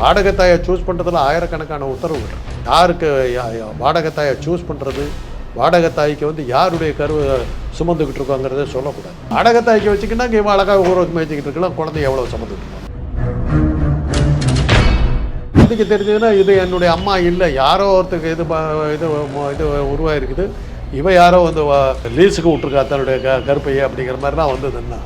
வாடகத்தாயை choose பண்ணுறதுல ஆயிரக்கணக்கான உத்தரவுகள் யாருக்கு யா- சூஸ் பண்ணுறது வாடகத்தாய்க்கு வந்து யாருடைய கருவை சுமந்துக்கிட்டு இருக்கோங்கிறத சொல்லக்கூடாது. வாடகத்தாய்க்கு வச்சுக்கிட்டா இவன் அழகாக ஊரோக்கு வச்சுக்கிட்டு இருக்கலாம் குழந்தை எவ்வளோ சுமந்துக்கிட்டு இருக்கோம் இதுக்கு தெரிஞ்சதுன்னா இது என்னுடைய அம்மா இல்லை யாரோ ஒருத்தருக்கு இது இது இது உருவாயிருக்குது. இவன் யாரோ வந்து லீஸுக்கு விட்டுருக்கா தன்னுடைய க கருப்பையை அப்படிங்கிற மாதிரிலாம் வந்ததுன்னா.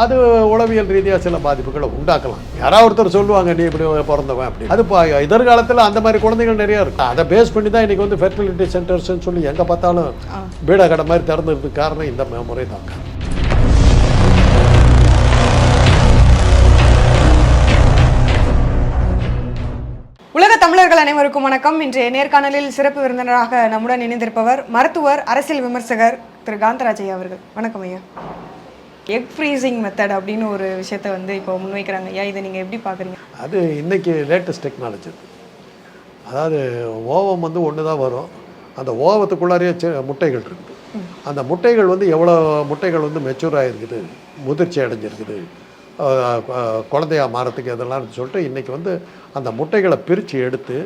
அது உளவியல் ரீதியாக சில பாதிப்புகளை உண்டாக்கலாம். யாராவது ஒருத்தர் சொல்லுவாங்க நீ இப்படி பிறந்தவன் அப்படி அது எதிர்காலத்தில் அந்த மாதிரி குழந்தைகள் நிறைய இருக்கு அதை பேஸ் பண்ணி தான் இன்றைக்கி வந்து ஃபெர்டிலிட்டி சென்டர்ஸ்னு சொல்லி எங்கே பார்த்தாலும் பீடா கடை மாதிரி திறந்துறதுக்கு காரணம் இந்த முறை தான் உலக தமிழர்கள் அனைவருக்கும் வணக்கம். இன்றைய நேர்காணலில் சிறப்பு விருந்தினராக நம்முடன் இணைந்திருப்பவர் மருத்துவர் அரசியல் விமர்சகர் திரு. காந்தராஜ் ஐயா அவர்கள். வணக்கம் ஐயா. எக் ஃப்ரீசிங் மெத்தட் அப்படின்னு ஒரு விஷயத்த வந்து இப்போ முன்வைக்கிறாங்க. ஐயா இதை நீங்கள் எப்படி பார்க்குறீங்க? அது இன்றைக்கி லேட்டஸ்ட் டெக்னாலஜி அதாவது ஓவம் வந்து ஒன்று தான் வரும். அந்த ஓவத்துக்குள்ளாரையே முட்டைகள் இருக்குது அந்த முட்டைகள் வந்து எவ்வளோ முட்டைகள் வந்து மெச்சூர் ஆகிருக்குது முதிர்ச்சி அடைஞ்சிருக்குது குழந்தையாக குழந்தையா மாறத்துக்கு இதெல்லாம் சொல்லிட்டு இன்றைக்கி வந்து அந்த முட்டைகளை பிரித்து எடுத்து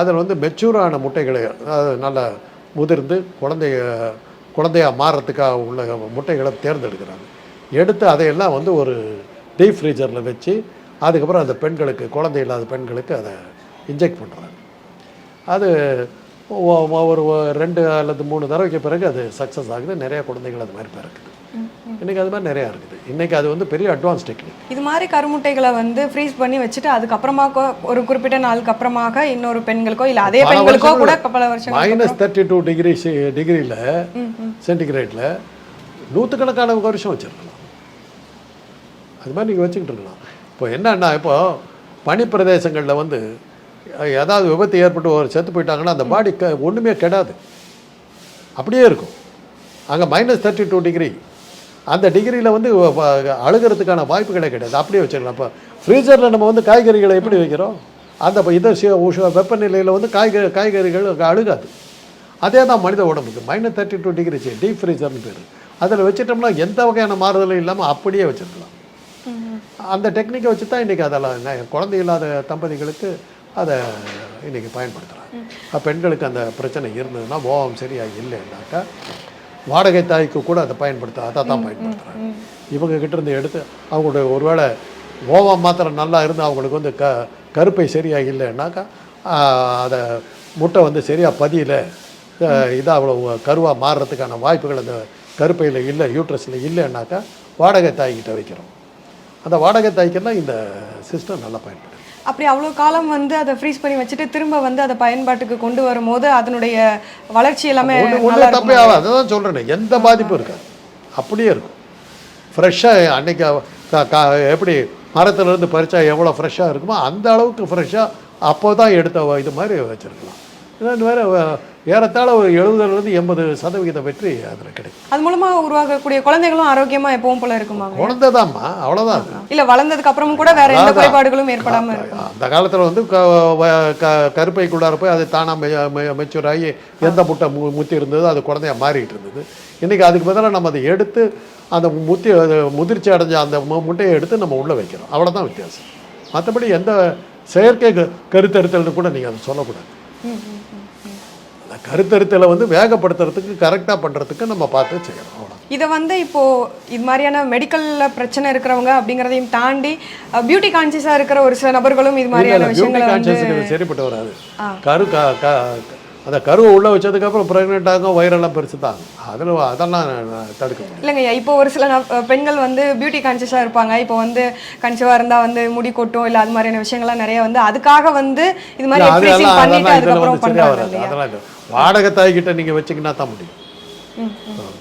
அதில் வந்து மெச்சூரான முட்டைகளை அதாவது நல்லா முதிர்ந்து குழந்தைய குழந்தையா மாறுறதுக்காக உள்ள முட்டைகளை தேர்ந்தெடுக்கிறாங்க. எடுத்து அதையெல்லாம் வந்து ஒரு டீப் ஃப்ரீஜரில் வச்சு அதுக்கப்புறம் அந்த பெண்களுக்கு குழந்தை இல்லாத பெண்களுக்கு அதை இன்ஜெக்ட் பண்ணுறாங்க அது ஒரு ரெண்டு அல்லது மூணு தடவைக்கு பிறகு அது சக்ஸஸ் ஆகுது. நிறைய குழந்தைகள் அது மாதிரி பிறக்குது. இன்றைக்கி அது மாதிரி நிறையா இருக்குது. இன்றைக்கி அது வந்து பெரிய அட்வான்ஸ் டெக்னிக். இது மாதிரி கருமுட்டைகளை வந்து ஃப்ரீஸ் பண்ணி வச்சுட்டு அதுக்கப்புறமா ஒரு குறிப்பிட்ட நாளுக்கு அப்புறமாக இன்னொரு பெண்களுக்கோ இல்லை அதே பெண்களுக்கோ கூட பல வருஷங்கள் மைனஸ் தேர்ட்டி டூ டிகிரி டிகிரியில் சென்டிகிரேட்டில் நூற்றுக்கணக்கான வருஷம் வச்சுருக்கலாம் அது மாதிரி நீங்கள் வச்சுக்கிட்டு இருக்கலாம். இப்போ என்னன்னா இப்போ பனிப்பிரதேசங்களில் வந்து ஏதாவது விபத்து ஏற்பட்டு ஒரு செத்து போயிட்டாங்கன்னா அந்த பாடி க ஒன்றுமே கெடாது. அப்படியே இருக்கும். அங்கே மைனஸ் தேர்ட்டி டூ டிகிரி அந்த டிகிரியில் வந்து அழுகிறதுக்கான வாய்ப்புகளே கிடையாது. அப்படியே வச்சுக்கலாம். இப்போ ஃப்ரீசரில் நம்ம வந்து காய்கறிகளை எப்படி வைக்கிறோம்? அந்த இதை உஷ- வெப்பநிலையில் வந்து காய்கறி காய்கறிகள் அழுகாது. அதே தான் மனித உடம்புக்கு. Minus thirty two degree deep ஃப்ரீசர்னு பேர். அதில் வச்சிட்டோம்னா எந்த வகையான மாறுதலும் இல்லாமல் அப்படியே வச்சிருக்கலாம். அந்த டெக்னிக்கை வச்சு தான் இன்றைக்கி அதெல்லாம் என்ன குழந்தை இல்லாத தம்பதிகளுக்கு அதை இன்றைக்கி பயன்படுத்துகிறாங்க. பெண்களுக்கு அந்த பிரச்சனை இருந்ததுன்னா ஓவம் சரியாக இல்லைன்னாக்கா வாடகை தாய்க்கு கூட அதை பயன்படுத்த அதை தான் பயன்படுத்துகிறாங்க. இவங்க கிட்ட இருந்து எடுத்து அவங்களுடைய ஒருவேளை ஓவம் மாத்திரம் நல்லா இருந்து அவங்களுக்கு வந்து க கருப்பை சரியாக இல்லைன்னாக்கா அதை முட்டை வந்து சரியாக பதியல இதாக அவ்வளோ கருவாக மாறுறதுக்கான வாய்ப்புகள் அந்த கருப்பையில் இல்லை யூட்ரஸில் இல்லைன்னாக்கா வாடகை தாய்கிட்ட வைக்கிறோம். அந்த வாடகை தாய்க்கெல்லாம் இந்த சிஸ்டம் நல்லா பயன்படுது. அப்படி அவ்வளோ காலம் வந்து அதை ஃப்ரீஸ் பண்ணி வச்சுட்டு திரும்ப வந்து அதை பயன்பாட்டுக்கு கொண்டு வரும்போது அதனுடைய வளர்ச்சி எல்லாமே ஒன்றும் தப்பே? ஆகாது. அதை தான் சொல்கிறேன் எந்த பாதிப்பும் இருக்காது. அப்படியே இருக்கும். ஃப்ரெஷ்ஷாக அன்னைக்கு எப்படி மரத்துலேருந்து பறிச்சா எவ்வளோ ஃப்ரெஷ்ஷாக இருக்குமோ அந்த அளவுக்கு ஃப்ரெஷ்ஷாக அப்போ தான் எடுத்த இது மாதிரி வச்சுருக்கலாம். வேறு ஏறத்தாழ ஒரு எழுபதுலேருந்து எண்பது சதவிகித வெற்றி அதில் கிடைக்கும். அது மூலமா உருவாகக்கூடிய குழந்தைகளும் ஆரோக்கியமா எப்பவும் போல இருக்குமா குழந்தை தான்மா அவ்வளோதான் இல்ல வளர்ந்ததுக்கு அப்புறமும் கூட வேற எந்த. குறைபாடுகளும் ஏற்படாம இருக்கும். அந்த காலத்தில் வந்து க வ- க கருப்பைக்குள்ளார போய் அது தானாக மெச்சூர் ஆகி எந்த முட்டை மு முத்தி இருந்ததோ அது குழந்தையா மாறிட்டு இருந்தது. இன்றைக்கி அதுக்கு பதிலாக நம்ம அதை எடுத்து அந்த முத்தி முதிர்ச்சி அடைஞ்ச அந்த முட்டையை எடுத்து நம்ம உள்ளே வைக்கிறோம். அவ்வளோதான் வித்தியாசம். மற்றபடி எந்த செயற்கை கருத்தறுத்தல்னு கூட நீங்கள் அதை சொல்லக்கூடாது. அந்த கருத்தறுத்தலை வந்து வேகப்படுத்துறதுக்கு கரெக்டாக பண்ணுறதுக்கு நம்ம பார்த்து செய்யணும். அவ்வளோ இதை வந்து இப்போ இது மாதிரியான மெடிக்கல்ல பிரச்சனை இருக்கிறவங்க அப்படிங்கறதையும் தாண்டி பியூட்டி கான்சியஸா இருக்கிற ஒரு சில நபர்களும் இது மாதிரியான விஷயங்களை சரிப்பட்டு வராது. கரு அந்த கருவை உள்ளே வச்சதுக்கப்புறம் ப்ரெக்னென்ட் ஆகும் வயிறெல்லாம் பெருசு தான். அதில் அதெல்லாம் நான் தடுக்க முடியும் இல்லைங்க இப்போ ஒரு சில பெண்கள் வந்து பியூட்டி கான்சியஸாக இருப்பாங்க. இப்போ வந்து கன்சீவாக இருந்தால் வந்து முடி கொட்டும் இல்லை அது மாதிரியான விஷயங்கள்லாம் நிறைய வந்து அதுக்காக வந்து இது மாதிரி அதெல்லாம் வந்து சரியாக வராது. அதெல்லாம் வாடகை தாய்கிட்ட நீங்கள் வச்சிங்கன்னா தான் முடியும்.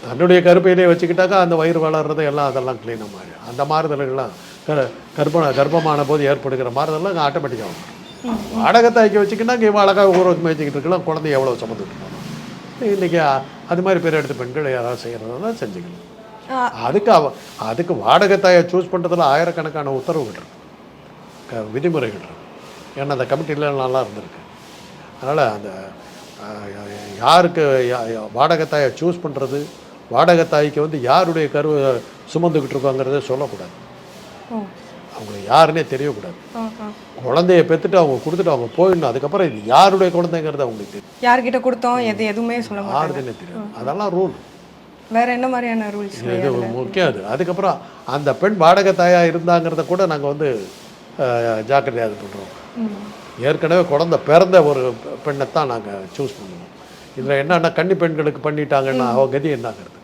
தன்னுடைய கருப்பையிலே வச்சுக்கிட்டாக்கா அந்த வயிறு வளர்றது எல்லாம் அதெல்லாம் க்ளீனாக மாறி அந்த மாறுதல்கள்லாம் கர்ப்ப கர்ப்பமான போது ஏற்படுகிற மாறுதல்லாம் ஆட்டோமேட்டிக்காக வாடகை தாய்க்கு வச்சுக்கிட்டா இவன் அழகாக ஊற வச்சு வச்சுக்கிட்டு இருக்கலாம். குழந்தை எவ்வளோ சுமந்துட்டு இருப்பாங்க இன்றைக்கி அது மாதிரி பேர் எடுத்த பெண்கள் யாராவது செய்கிறதா செஞ்சுக்கலாம் அதுக்கு அவ அதுக்கு வாடகை தாயை சூஸ் பண்ணுறதுல ஆயிரக்கணக்கான உத்தரவுகள் இருக்கு. விதிமுறைகள் இருக்கு. ஏன்னா அந்த கமிட்டியில் நல்லா இருந்திருக்கு. அதனால் அந்த யாருக்கு யா- யா- வாடகை தாயை சூஸ் பண்ணுறது வாடகை தாய்க்கு வந்து யாருடைய கருவை சுமந்துக்கிட்டு இருக்கோங்கிறத சொல்லக்கூடாது. அவங்களை யாருன்னே தெரியக்கூடாது. குழந்தைய பெற்றுட்டு அவங்க கொடுத்துட்டு அவங்க போயிடணும். அதுக்கப்புறம் இது யாருடைய குழந்தைங்கிறது அவங்களுக்கு தெரியும் யார்கிட்ட கொடுத்தோம் எது எதுவுமே சொல்ல யாருதுன்னே தெரியும் அதெல்லாம் ரூல் வேற என்ன மாதிரியான ரூல்ஸ் இது முக்கியம் அது. அதுக்கப்புறம் அந்த பெண் வாடகை தாயா இருந்தாங்கிறத கூட நாங்கள் வந்து அஹ், ஜாக்கிரதையா இது பண்ணுறோம் ஏற்கனவே குழந்தை பிறந்த ஒரு பெண்ணை தான் நாங்கள் சூஸ் பண்ணுவோம். இதில் என்னன்னா கன்னி பெண்களுக்கு பண்ணிட்டாங்கன்னா அவ கதி என்னாகிறது?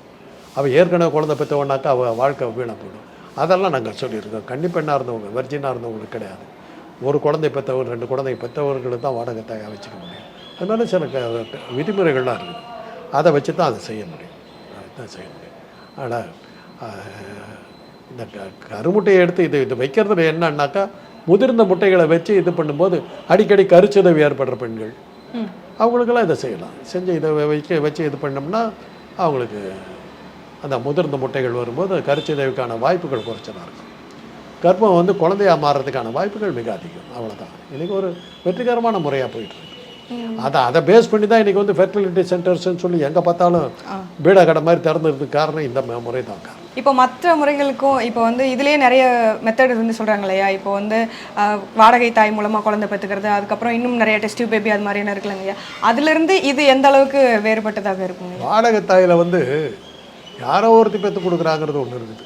அவள் ஏற்கனவே குழந்தை பெற்றவனாக்கா அவள் வாழ்க்கை வீணாக போயிடும். அதெல்லாம் நாங்கள் சொல்லியிருக்கோம். கன்னி பெண்ணாக இருந்தவங்க வெர்ஜினாக இருந்தவங்களுக்கு கிடையாது. ஒரு குழந்தை பெற்றவர் ரெண்டு குழந்தை பெற்றவர்களுக்கு தான் வாடகை தாயா வச்சுக்க முடியும். அதனால சில விதிமுறைகள்லாம் இருக்குது. அதை வச்சு தான் அதை செய்ய முடியும். அதுதான் செய்ய முடியும். ஆனால் இந்த க- கருமுட்டையை எடுத்து இது இது வைக்கிறதுல என்னன்னாக்கா முதிர்ந்த முட்டைகளை வச்சு இது பண்ணும்போது அடிக்கடி கருச்சிதவு ஏற்படுற பெண்கள். அவங்களுக்கெல்லாம் இதை செய்யலாம். செஞ்சு இதை வைக்க வச்சு இது பண்ணோம்னா அவங்களுக்கு அந்த முதிர்ந்த முட்டைகள் வரும்போது கருச்சிதைவுக்கான வாய்ப்புகள் குறைச்சலாக இருக்கும். கர்ப்பம் வந்து குழந்தையா மாறுறதுக்கான வாய்ப்புகள் மிக அதிகம். அவ்வளவுதான். இன்னைக்கு ஒரு வெற்றிகரமான முறையாக போயிட்டு இருக்கு. அதை அதை பேஸ் பண்ணி தான் இன்னைக்கு வந்து ஃபெர்டிலிட்டி சென்டர்ஸ்னு சொல்லி எங்கே பார்த்தாலும் பீடா கடை மாதிரி திறந்துறதுக்கு காரணம் இந்த முறை தான் காரணம். இப்போ மற்ற முறைகளுக்கும் இப்போ வந்து இதுலயே நிறைய மெத்தட் வந்து சொல்றாங்க இல்லையா? இப்போ வந்து வாடகை தாய் மூலமா குழந்தை பெற்றுக்கிறது அதுக்கப்புறம் இன்னும் நிறைய டெஸ்ட் பேபி அது மாதிரியான இருக்குல்ல இல்லையா? அதுல இருந்து இது எந்த அளவுக்கு வேறுபட்டதாக இருக்குங்க வாடகை தாயில் வந்து யாரோ ஒருத்தி பெற்று கொடுக்குறாங்கிறது ஒன்று இருக்குது.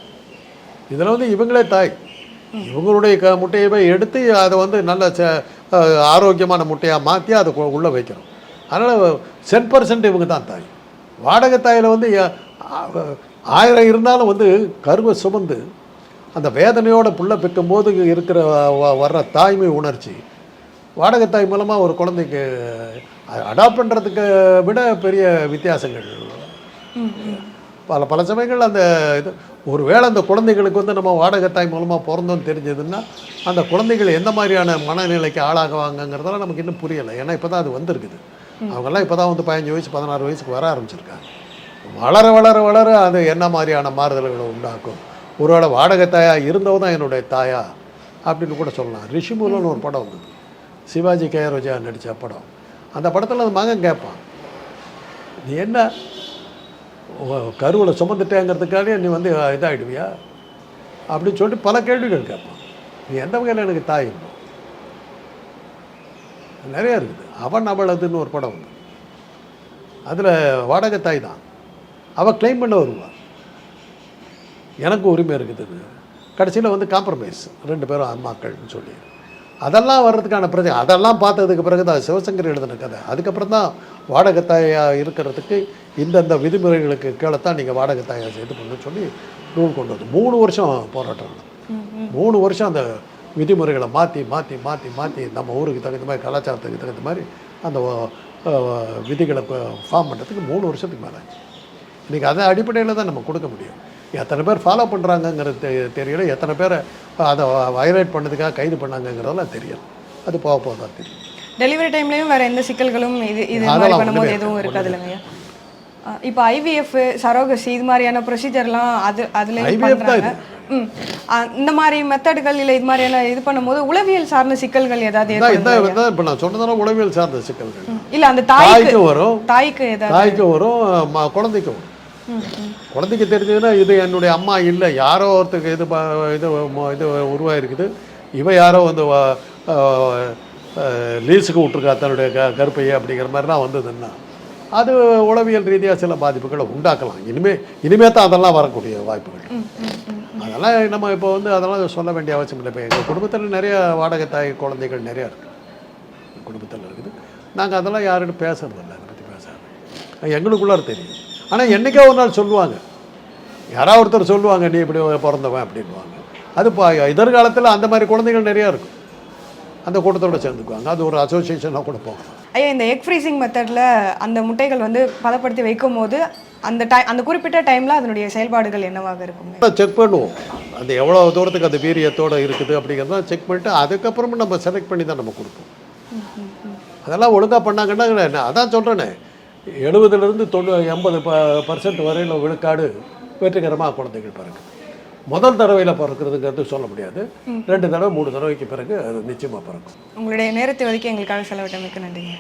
இதில் வந்து இவங்களே தாய். இவங்களுடைய க முட்டையை போய் எடுத்து அதை வந்து நல்ல ச- ஆரோக்கியமான முட்டையாக மாற்றி அதை உள்ளே வைக்கிறோம் அதனால் சென் பர்சன்ட் இவங்க தான் தாய். வாடகை தாயில் வந்து ஆயிரம் இருந்தாலும் வந்து கருவை சுமந்து அந்த வேதனையோட புள்ள பெக்கும் போது இருக்கிற வ- வர்ற தாய்மை உணர்ச்சி வாடகை தாய் மூலமாக ஒரு குழந்தைக்கு அடாப்ட் பண்ணுறதுக்கு விட பெரிய வித்தியாசங்கள். பல பல சமயங்கள் அந்த இது ஒருவேளை அந்த குழந்தைகளுக்கு வந்து நம்ம வாடகை தாய் மூலமாக பிறந்தோம்னு தெரிஞ்சதுன்னா அந்த குழந்தைகள் எந்த மாதிரியான மனநிலைக்கு ஆளாகுவாங்கங்கிறதெல்லாம் நமக்கு இன்னும் புரியலை. ஏன்னா இப்போ தான் அது வந்திருக்குது. அவங்கெல்லாம் இப்போ தான் வந்து பதினஞ்சு வயசு பதினாறு வயசுக்கு வர ஆரம்பிச்சிருக்காங்க. வளர வளர வளர அது என்ன மாதிரியான மாறுதல்களை உண்டாக்கும்? ஒருவேளை வாடகை தாயா இருந்தவ தான் என்னுடைய தாயா அப்படின்னு கூட சொல்லலாம். ரிஷிமூலன்னு ஒரு படம் வந்தது. சிவாஜி கே ரோஜா நடித்த படம். அந்த படத்தில் அந்த மகன் கேட்பான் நீ என்ன கருவில் சுமந்துட்டேங்கிறதுக்காக நீ வந்து இதாகிடுவியா அப்படின்னு சொல்லிட்டு பல கேள்விகள் கேட்பான். நீ எந்த வகையில் எனக்கு தாய் நிறையா நிறைய இருக்குது. அவன் அவளதுன்னு ஒரு படம் வந்து அதில் வாடகை தாய் தான். அவள் கிளைம் பண்ண வருவா. எனக்கு உரிமை இருக்குது. கடைசியில் வந்து காம்ப்ரமைஸ் ரெண்டு பேரும் அம்மாக்கள்னு சொல்லி. அதெல்லாம் வர்றதுக்கான பிரச்சனை அதெல்லாம் பார்த்ததுக்கு பிறகு தான் சிவசங்கர் எழுதின கதை. அதுக்கப்புறம் தான் வாடகை தாயாக இருக்கிறதுக்கு இந்தந்த விதிமுறைகளுக்கு கீழே தான் நீங்கள் வாடகை தாயை இது பண்ணு சொல்லி ரூல் கொண்டு வந்து மூணு வருஷம் போராட்டம். மூணு வருஷம் அந்த விதிமுறைகளை மாற்றி மாற்றி மாற்றி மாற்றி நம்ம ஊருக்கு தகுந்த மாதிரி கலாச்சாரத்துக்கு தகுந்த மாதிரி அந்த விதிகளை ஃபார்ம் பண்ணுறதுக்கு மூணு வருஷத்துக்கு மேலே இன்றைக்கி அதை அடிப்படையில் தான் நம்ம கொடுக்க முடியும். எத்தனை பேர் ஃபாலோ பண்ணுறாங்கங்கிறது தெ- தெரியல. எத்தனை பேரை அதை வயலேட் பண்ணதுக்காக கைது பண்ணாங்கங்கிறதெல்லாம் தெரியல அது போக போக தான் தெரியும். டெலிவரி டைம்லயும் வேற எந்த சிக்கல்களும் இது இது மாதிரி பண்ணும்போது எதுவும் இருக்காது, இல்லைங்கய்யா இப்போ ஐவிஎஃப் சரோகசி இது மாதிரியான ப்ரொசீஜர்லாம் அது அதுல ம். அஹ் இந்த மாதிரி மெத்தடுகள் இல்லை இது மாதிரியான இது பண்ணும்போது உளவியல் சார்ந்த சிக்கல்கள் ஏதாவது இப்போ நான் சொன்னதெல்லாம் உளவியல் சார்ந்த சிக்கல்கள். இல்ல அந்த தாய்க்கு வரும். தாய்க்கு ஏதாவது தாய்க்கும் வரும் குழந்தைக்கும் வரும். குழந்தைக்கு தெரிஞ்சதுன்னா இது என்னுடைய அம்மா இல்லை. யாரோ ஒருத்தருக்கு இது இது இது உருவாயிருக்குது. இவ யாரோ வந்து லீஸுக்கு விட்ருக்கா தன்னுடைய க கருப்பையை அப்படிங்கிற மாதிரிலாம் வந்ததுன்னா அது உளவியல் ரீதியாக சில பாதிப்புகளை உண்டாக்கலாம். இனிமே இனிமே தான் அதெல்லாம் வரக்கூடிய வாய்ப்புகள். அதெல்லாம் நம்ம இப்போ வந்து அதெல்லாம் சொல்ல வேண்டிய அவசியம் இல்லை. இப்போ எங்கள் குடும்பத்தில் நிறைய வாடகை தாய் குழந்தைகள் நிறையா இருக்குது குடும்பத்தில் இருக்குது. நாங்கள் அதெல்லாம் யாருன்னு பேசுறதில்ல. அதை பற்றி பேசாது. எங்களுக்குள்ளார தெரியும். ஆனால் என்னைக்கோ ஒரு நாள் சொல்லுவாங்க. யாராவது ஒருத்தர் சொல்லுவாங்க நீ இப்படி பிறந்தவன் அப்படின்வாங்க அது இப்போ எதிர்காலத்தில் அந்த மாதிரி குழந்தைகள் நிறையா இருக்கும். அந்த கூட்டத்தோட சேர்ந்துக்குவாங்க. அது ஒரு அசோசியேஷனாக கூட போகலாம். ஐயா இந்த எக் ஃப்ரீசிங் மெத்தட்ல அந்த முட்டைகள் வந்து பதப்படுத்தி வைக்கும் போது அந்த டைம் அந்த குறிப்பிட்ட டைம்ல அதனுடைய செயல்பாடுகள் என்னவாக இருக்கும்? செக் பண்ணுவோம். அந்த எவ்வளோ தூரத்துக்கு அந்த வீரியத்தோடு இருக்குது அப்படிங்கிறத செக் பண்ணிட்டு அதுக்கப்புறமும் நம்ம செலக்ட் பண்ணி தான் நம்ம கொடுப்போம். அதெல்லாம் ஒழுங்காக பண்ணாங்கன்னா என்ன அதான் சொல்கிறேனே எழுபதுலேருந்து தொண்ணூ எண்பது ப பர்சன்ட் வரையில் விழுக்காடு வெற்றிகரமாக குழந்தைகள் பிறகு. முதல் தடவையில் பிறக்கிறதுங்கிறது சொல்ல முடியாது. ரெண்டு தடவை மூணு தடவைக்கு பிறகு அது நிச்சயமாக பிறக்கும். உங்களுடைய நேரத்தை ஒதுக்கி எங்களுக்காக செலவிட்டமைக்கு நன்றிங்க.